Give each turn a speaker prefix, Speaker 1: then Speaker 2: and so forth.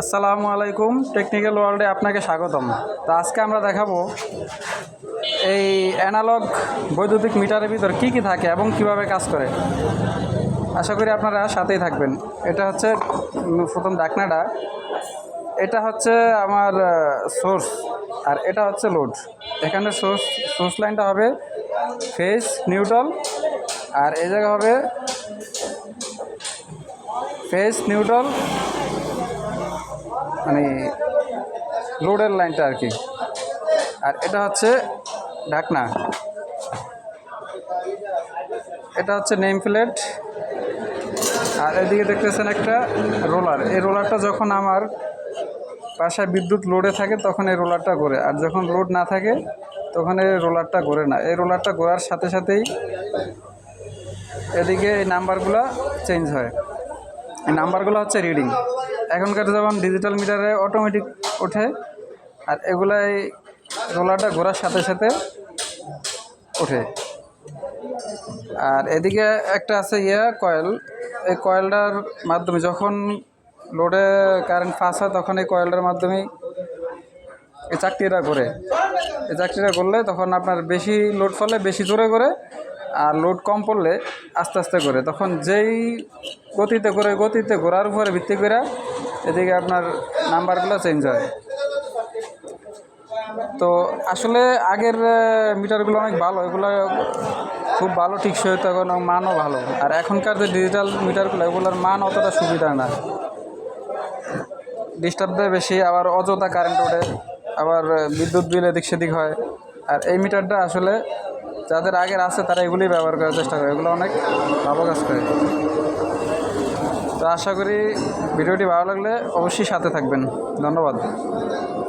Speaker 1: আসসালামু আলাইকুম, টেকনিক্যাল ওয়ার্ল্ডে আপনাকে স্বাগতম। তো আজকে আমরা দেখাবো এই অ্যানালগ বৈদ্যুতিক মিটারের ভিতর কী কী থাকে এবং কীভাবে কাজ করে। আশা করি আপনারা সাথেই থাকবেন। এটা হচ্ছে প্রথম ডাকনাটা। এটা হচ্ছে আমার সোর্স আর এটা হচ্ছে লোড। এখানে সোর্স সোর্স লাইনটা হবে ফেস নিউট্রাল আর এই জায়গা হবে ফেস নিউট্রাল মানে লোডের লাইনটা আর কি। আর এটা হচ্ছে ঢাকনা। এটা হচ্ছে নেম প্লেট। আর এদিকে দেখতেছেন একটা রোলার। এই রোলারটা যখন আমার বাসায় বিদ্যুৎ লোডে থাকে, তখন এই রোলারটা ঘোরে। আর যখন লোড না থাকে, তখন এই রোলারটা ঘোরে না। এই রোলারটা ঘোরার সাথে সাথেই এদিকে এই নাম্বারগুলো চেঞ্জ হয়। এই নাম্বারগুলো হচ্ছে রিডিং। এখনকার যেমন ডিজিটাল মিটারে অটোমেটিক ওঠে, আর এগুলাই রোলারটা ঘোরার সাথে সাথে ওঠে। আর এদিকে একটা আছে ইয়া কয়েল এই কয়েলটার মাধ্যমে যখন লোডে কারেন্ট পাস হয়, তখন এই কয়েলটার মাধ্যমেই এই চাকরিটা করে এই চাকরিটা করলে তখন আপনার বেশি লোড ফলে, বেশি জোরে করে আর লোড কম পড়লে আস্তে আস্তে করে তখন যেই গতিতে করে গতিতে ঘোরার উপরে ভিত্তি করে এদিকে আপনার নাম্বারগুলো চেঞ্জ হয়। তো আসলে আগের মিটারগুলো অনেক ভালো, এগুলো খুব ভালো টিকসই হতো এবং মানও ভালো। আর এখনকার যে ডিজিটাল মিটারগুলো, এগুলোর মান অতটা সুবিধা না। ডিস্টার্ব দেয় বেশি, আবার অযথা কারেন্ট ওঠে, আবার বিদ্যুৎ বিল এদিক সেদিক হয়। আর এই মিটারটা আসলে যাদের আগের আছে, তারা এগুলোই ব্যবহার করার চেষ্টা করে। এগুলো অনেক ভালো কাজ করে। তো আশা করি ভিডিওটি ভালো লাগলে অবশ্যই সাথে থাকবেন। ধন্যবাদ।